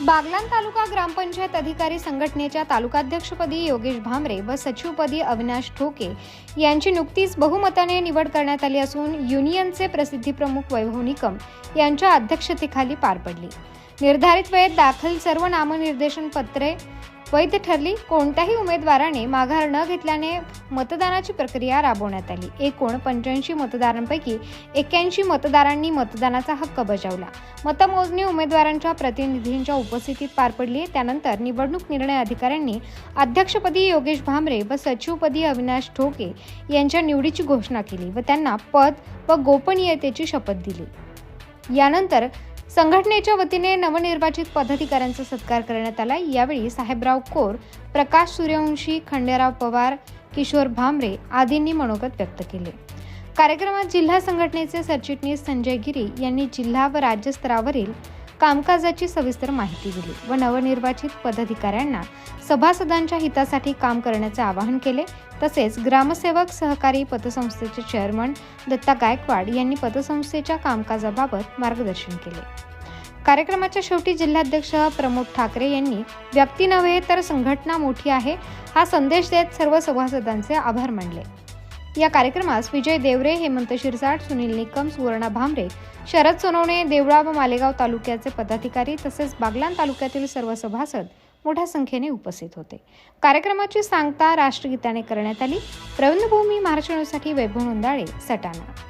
बागलाण तालुका ग्रामपंचायत अधिकारी संघटनेच्या तालुकाध्यक्षपदी योगेश भामरे व सचिवपदी अविनाश ठोके यांची नुकतीच बहुमताने निवड करण्यात आली असून युनियनचे प्रसिद्धी प्रमुख वैभव निकम यांच्या अध्यक्षतेखाली पार पडली. निर्धारित वेळेत दाखल सर्व नामनिर्देशन पत्रे वैध ठरली कोणत्याही उमेदवाराने माघार न घेतल्याने मतदानाची प्रक्रिया राबवण्यात आली. एकूण पंच्याऐंशी मतदारांपैकी एक्क्याऐंशी मतदारांनी मतदानाचा हक्क बजावला. मतमोजणी उमेदवारांच्या प्रतिनिधींच्या उपस्थितीत पार पडली. त्यानंतर निवडणूक निर्णय अधिकाऱ्यांनी अध्यक्षपदी योगेश भामरे व सचिवपदी अविनाश ठोके यांच्या निवडीची घोषणा केली व त्यांना पद व गोपनीयतेची शपथ दिली. यानंतर संघटनेच्या वतीने नवनिर्वाचित पदाधिकाऱ्यांचा सत्कार करण्यात आला. यावेळी साहेबराव कोर प्रकाश सूर्यवंशी खंडेराव पवार किशोर भामरे आदींनी मनोगत व्यक्त केले. कार्यक्रमात जिल्हा संघटनेचे सरचिटणीस संजय गिरी यांनी जिल्हा व राज्य स्तरावरील कामकाजाची सविस्तर माहिती दिली व नवनिर्वाचित पदाधिकाऱ्यांना सभासदांच्या हितासाठी काम करण्याचे आवाहन केले. तसेच ग्रामसेवक सहकारी पतसंस्थेचे चेअरमन दत्ता गायकवाड यांनी पतसंस्थेच्या कामकाजाबाबत मार्गदर्शन केले. कार्यक्रमाच्या शेवटी जिल्हाध्यक्ष प्रमोद ठाकरे यांनी व्यक्ती नव्हे तर संघटना मोठी आहे हा संदेश देत सर्व सभासदांचे आभार मानले. या कार्यक्रमास विजय देवरे हेमंत शिरसाट सुनील निकम सुवर्णा भामरे शरद सोनवणे देवळा व मालेगाव तालुक्याचे पदाधिकारी तसेच बागलान तालुक्यातील सर्व सभासद मोठ्या संख्येने उपस्थित होते. कार्यक्रमाची सांगता राष्ट्रगीताने करण्यात आली. प्रबंधभूमी महाराष्ट्रासाठी वैभव नोंदाळे सटाणा.